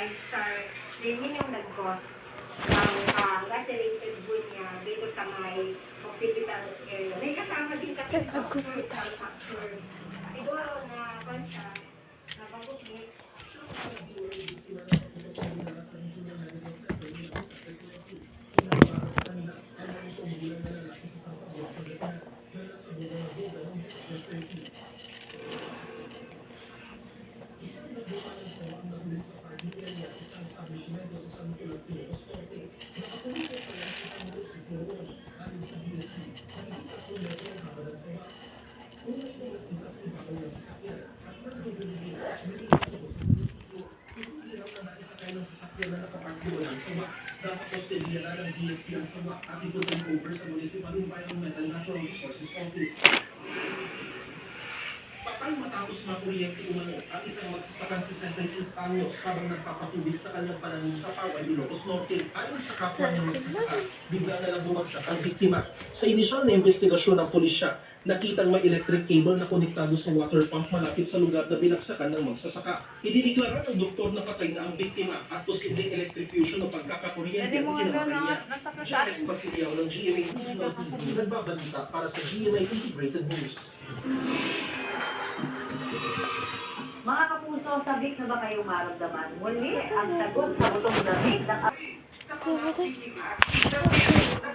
five-star. Then yun yung nag-cause ng uh, lacerated wound niya dito sa may occipital area. May kasama din kasi dorsal fracture. Siguro na kwan Nasa kustodiya na ng DFP ang sawa at ito over sa Municipal Environmental Natural Resources Office. Patay matapos makuryente umano ang isang magsasakang 66 anyos habang nagpapatubig sa kanyang pananim sa Paway, Ilocos Norte. Ayon sa kapwa niyang magsasaka, bigla na lang bumagsak ang biktima. Sa inisyal na investigasyon ng pulisya, nakitang may electric cable na konektado sa water pump malapit sa lugar na binagsakan ng magsasaka. Idineklara ng doktor na patay na ang biktima at posibleng electrocution o pagkakakuryente ang ginawa niya. Janet Basilio ng GMA Regional TV nagbabalita para sa GMA Integrated News. Kapuso, sabik na ba kayong maramdaman? Muli, ang sagot sa butong damit ng sa mga biktima, sabihin na